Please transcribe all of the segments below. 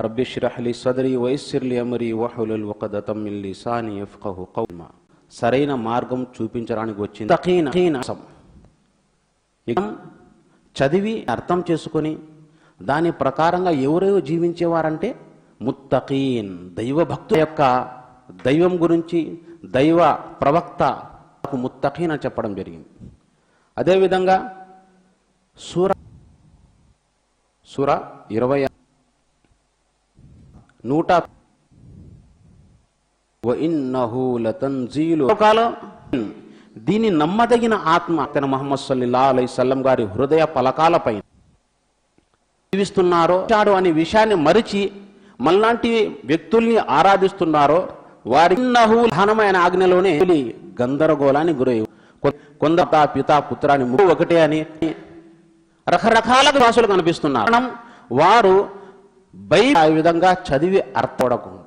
రబ్బి షిరహ్లి సదరి వైసిర్లి అమరి వహులుల్ వకదతం మిన్ లిసాని యఫ్కహు కౌమా సరైన మార్గం చూపించడానికి వచ్చింది. తకీన- చదివి అర్థం చేసుకొని దాని ప్రకారంగా ఎవరెవరు జీవించేవారంటే ముత్తకీన్ దైవ భక్తు యొక్క దైవం గురించి దైవ ప్రవక్త ముత్తకీన్ అని చెప్పడం జరిగింది. అదేవిధంగా సూర సూర ఇరవై నూట దీని నమ్మదగిన ఆత్మ తన మహమ్మద్ సల్లిల్లా అలై సల్లం గారి హృదయ పలకాలపై జీవిస్తున్నారో చాడు అనే విషయాన్ని మరిచి మళ్ళాంటి వ్యక్తుల్ని ఆరాధిస్తున్నారో వారి ఇన్నహు ఆజ్ఞలోనే గందరగోళాన్ని గురై కొంద పిత పుత్రాన్ని ఒకటే అని రకరకాల భాషలు కనిపిస్తున్నారు. వారు బై ఆ విధంగా చదివి అర్థపడకుండా.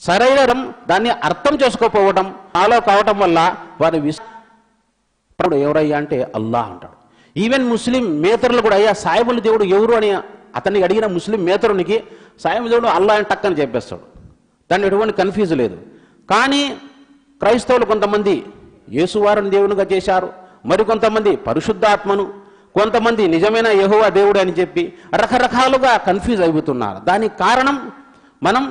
సరైన దాన్ని అర్థం చేసుకోకపోవడం ఫాలో కావటం వల్ల వారి విస్ ఎవరయ్యా అంటే అల్లాహ్ అంటాడు. ఈవెన్ ముస్లిం మేతరులు కూడా అయ్యా సాయిబుల్ దేవుడు ఎవరు అని అతన్ని అడిగిన ముస్లిం మేతరునికి సాయిబుల్ దేవుడు అల్లా అని టక్కని చెప్పేస్తాడు. దాన్ని ఎటువంటి కన్ఫ్యూజ్ లేదు. కానీ క్రైస్తవులు కొంతమంది యేసువారిని దేవునిగా చేశారు మరికొంతమంది పరిశుద్ధాత్మను కొంతమంది నిజమైన యహోవా దేవుడు అని చెప్పి రకరకాలుగా కన్ఫ్యూజ్ అయిపోతున్నారు. దానికి కారణం మనం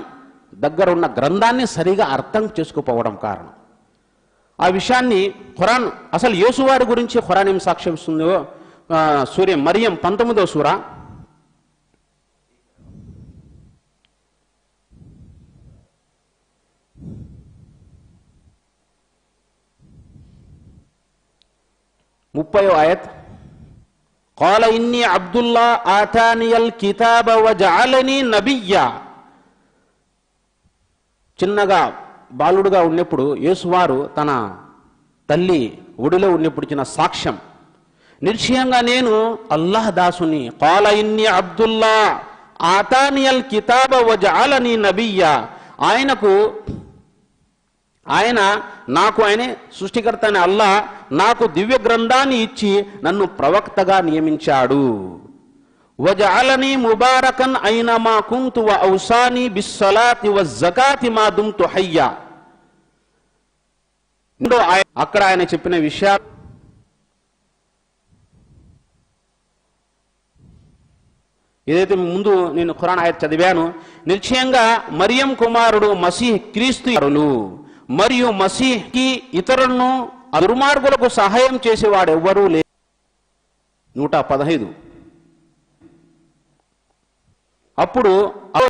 దగ్గరున్న గ్రంథాన్ని సరిగా అర్థం చేసుకోపోవడం కారణం. ఆ విషయాన్ని ఖురాన్ అసలు యేసువారి గురించి ఖురాన్ ఏం సాక్ష్యమిస్తుందో సూర్య మరియం పంతొమ్మిదో సూర. ముప్పయో ఆయత్. కాల ఇన్ని అబ్దుల్లా ఆతానియల్ కితాబ వజాలని నబియ్యా చిన్నగా బాలుడుగా ఉన్నప్పుడు యేసువారు తన తల్లి ఒడిలో ఉన్నప్పుడు ఇచ్చిన సాక్ష్యం. నిశ్చయంగా నేను అల్లాహ్ దాసుని కాల ఇన్ని అబ్దుల్లా ఆతానియల్ కితాబ వజాలని నబియ్యా. ఆయనకు ఆయన నాకు ఆయనే సృష్టికర్త అని అల్లా నాకు దివ్య గ్రంథాన్ని ఇచ్చి నన్ను ప్రవక్తగా నియమించాడు. వజాలని ముబారకన్ అయినమా కుంతు వ ఔసాని బిస్సలాతి వ జకాతి మా దుమ్తు హయ్యా. అక్కడ ఆయన చెప్పిన విషయాలు ఏదైతే ముందు నేను ఖురాన్ ఆయన చదివాను నిశ్చయంగా మరియం కుమారుడు మసీహ్ క్రీస్తు మరియు మసీహ్కి ఇతరులను దుర్మార్గులకు సహాయం చేసేవాడు ఎవ్వరూ లే నూట పదహైదు. అప్పుడు